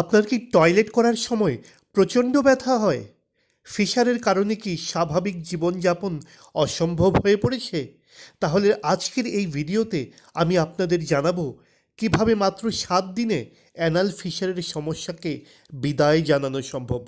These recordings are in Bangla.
আপনার কি টয়লেট করার সময় প্রচণ্ড ব্যথা হয়? ফিশারের কারণে কি স্বাভাবিক জীবনযাপন অসম্ভব হয়ে পড়েছে? তাহলে আজকের এই ভিডিওতে আমি আপনাদের জানাব কীভাবে মাত্র সাত দিনে অ্যানাল ফিশারের সমস্যাকে বিদায় জানানো সম্ভব।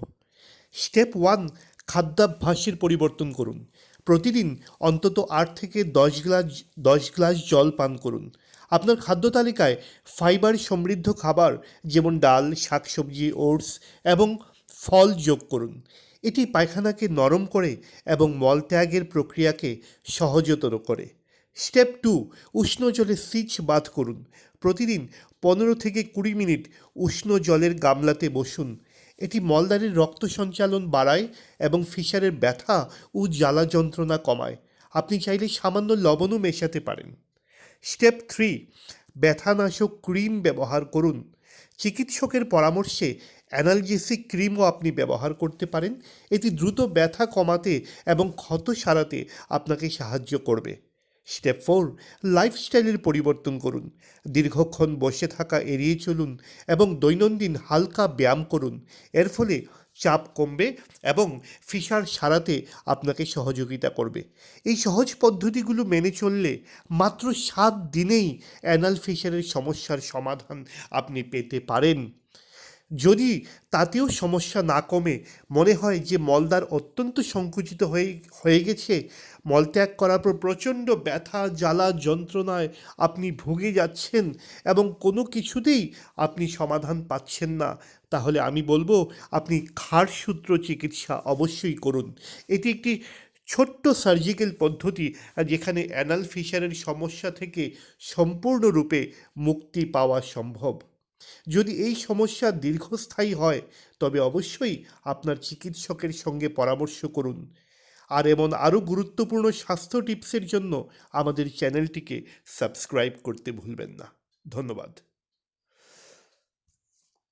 স্টেপ ওয়ান, খাদ্যাভ্যাসের পরিবর্তন করুন। প্রতিদিন অন্তত আট থেকে দশ গ্লাস দশ গ্লাস জল পান করুন। আপনার খাদ্য তালিকায় ফাইবার সমৃদ্ধ খাবার যেমন ডাল, শাকসবজি, ওটস এবং ফল যোগ করুন। এটি পায়খানাকে নরম করে এবং মলত্যাগের প্রক্রিয়াকে সহজতর করে। স্টেপ টু, উষ্ণ জলে সিচ বাদ করুন। প্রতিদিন পনেরো থেকে কুড়ি মিনিট উষ্ণ জলের গামলাতে বসুন। এটি মলদ্বারের রক্ত সঞ্চালন বাড়ায় এবং ফিশারের ব্যথা ও জ্বালা যন্ত্রণা কমায়। আপনি চাইলে সামান্য লবণও মেশাতে পারেন। স্টেপ থ্রি, ব্যথানাশক ক্রিম ব্যবহার করুন। চিকিৎসকের পরামর্শে অ্যানালজেসিক ক্রিমও আপনি ব্যবহার করতে পারেন। এটি দ্রুত ব্যথা কমাতে এবং ক্ষত সারাতে আপনাকে সাহায্য করবে। স্টেপ ফোর, লাইফস্টাইলের পরিবর্তন করুন। দীর্ঘক্ষণ বসে থাকা এড়িয়ে চলুন এবং দৈনন্দিন হালকা ব্যায়াম করুন। এর ফলে চাপ কমবে এবং ফিসার সারাতে আপনাকে সহযোগিতা করবে। এই সহজ পদ্ধতিগুলো মেনে চললে মাত্র সাত দিনেই অ্যানাল ফিশারের সমস্যার সমাধান আপনি পেতে পারেন। যদি তাতেও সমস্যা না কমে, মনে হয় যে মলদ্বার অত্যন্ত সংকুচিত হয়ে হয়ে গেছে। মলত্যাগ করার পর প্রচণ্ড ব্যথা, জ্বালা, যন্ত্রণায় আপনি ভুগে যাচ্ছেন এবং কোনো কিছুতেই আপনি সমাধান পাচ্ছেন না। তাহলে আমি বলব, আপনি খাড়সূত্র চিকিৎসা অবশ্যই করুন। এটি একটি ছোট্ট সার্জিক্যাল পদ্ধতি, যেখানে অ্যানাল ফিশারের সমস্যা থেকে সম্পূর্ণরূপে মুক্তি পাওয়া সম্ভব। যদি এই সমস্যা দীর্ঘস্থায়ী হয়, তবে অবশ্যই আপনার চিকিৎসকের সঙ্গে পরামর্শ করুন। আর এমন আরও গুরুত্বপূর্ণ স্বাস্থ্য টিপসের জন্য আমাদের চ্যানেলটিকে সাবস্ক্রাইব করতে ভুলবেন না। ধন্যবাদ।